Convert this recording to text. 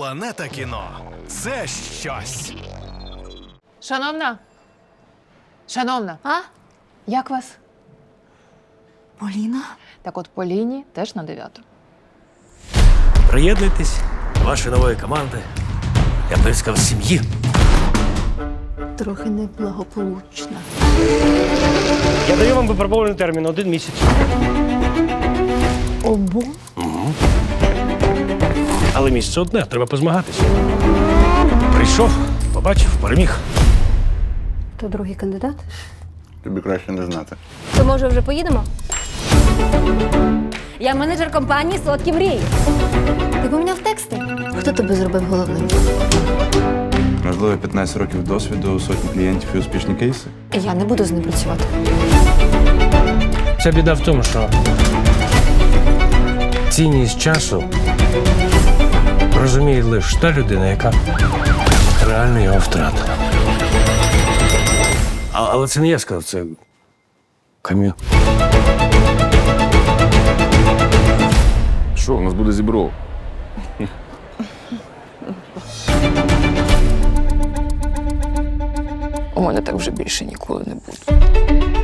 Планета кіно це щось. Шановна. Шановна, А? як вас? Поліна? Так от по лінії теж на дев'яту. Приєднуйтесь до вашої нової команди. Я б сказав, сім'ї. Трохи неблагополучна. Я даю вам випробований термін один місяць. Обо? Але місце одне, треба позмагатися. Прийшов, побачив, переміг. То другий кандидат? Тобі краще не знати. То може вже поїдемо? Я менеджер компанії Солодкі мрії. Ти поміняв тексти? Хто тебе зробив головним? Можливо, 15 років досвіду, сотні клієнтів і успішні кейси. Я не буду з ним працювати. Ця біда в тому, що цінність часу розуміє лише та людина, яка реально його втратила. А, але це не я сказав, це Кам'ю. Що, у нас буде зібров? У мене так вже більше ніколи не буде.